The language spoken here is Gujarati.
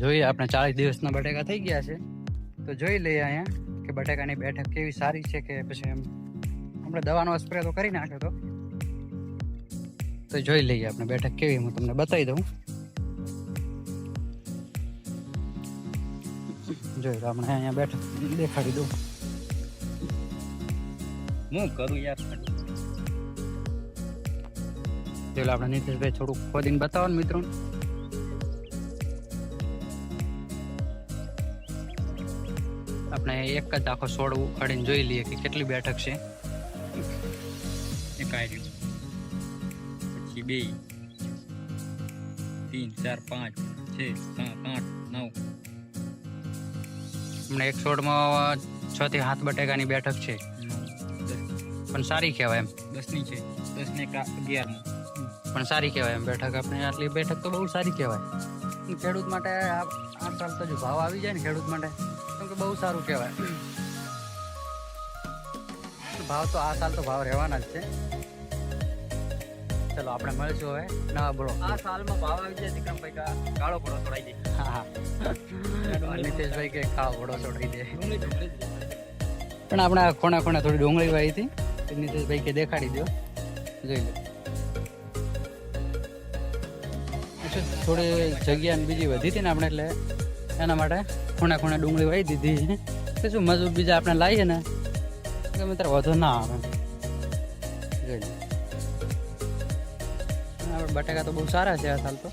જોઈએ, આપણે ચાલીસ દિવસના બટેકા થઈ ગયા છે. તો જોઈ લઈએ અહીંયા કે બટેકાની બેઠક કેવી સારી છે કે પછી એમ. આપણે દવાનો સ્પ્રે તો કરી નાખ્યો તો. તો જોઈ લઈએ આપણે બેઠક કેવી, હું તમને બતાવી દઉં. જોઈ આપણે અહીંયા બેઠક દેખાડી દઉં. હું કરું યાર? જોઈ લો, આપણે નીતિશભાઈ થોડુંક ખોદીને બતાવો ને મિત્રો. આપણે એક જ આખો છોડ ઉખાડીને જોઈ લઈએ કે કેટલી બેઠક છે. એક આર્યું પછી બે તીન ચાર પાંચ છ સાત આઠ નવ. હમણાં એક છોડમાં છ થી સાત બટેકાની બેઠક છે. પણ સારી કહેવાય એમ. દસની છે. દસ ને કા અગિયારનું પણ સારી કહેવાય એમ બેઠક. આપણે આટલી બેઠક તો બહુ સારી કહેવાય. ખેડૂત માટે આ આ સાલ તો જો ભાવ આવી જાય ને ખેડૂત માટે. બહુ સારું કહેવાય. ભાવ તો આ સાલ તો ભાવ રહેવાના જ છે. ચલો આપણે મળશું હવે નવા બોલો આ સાલમાં ભાવ આવી જાય વિક્રમભાઈ કા કાળો ઘોડો છોડાઈ દે. હા હા. નીતેશભાઈ કે ખાવ ઘોડો છોડાઈ દે. પણ આપણે ખૂણા ખૂણા થોડી ડુંગળી વાવી હતી. નિતેશ નીતેશભાઈ કે દેખાડી દો જોઈ લો. થોડી જગ્યા બીજી વધી હતી ને આપણે એટલે એના માટે ખૂણે ખૂણે ડુંગળી વાવી દીધી છે. કે શું, મજૂર બીજા આપણે લાવીએ ને ગમે ત્યારે વધુ ના આવે. આપણે બટાકા તો બહુ સારા છે આ સાલ તો.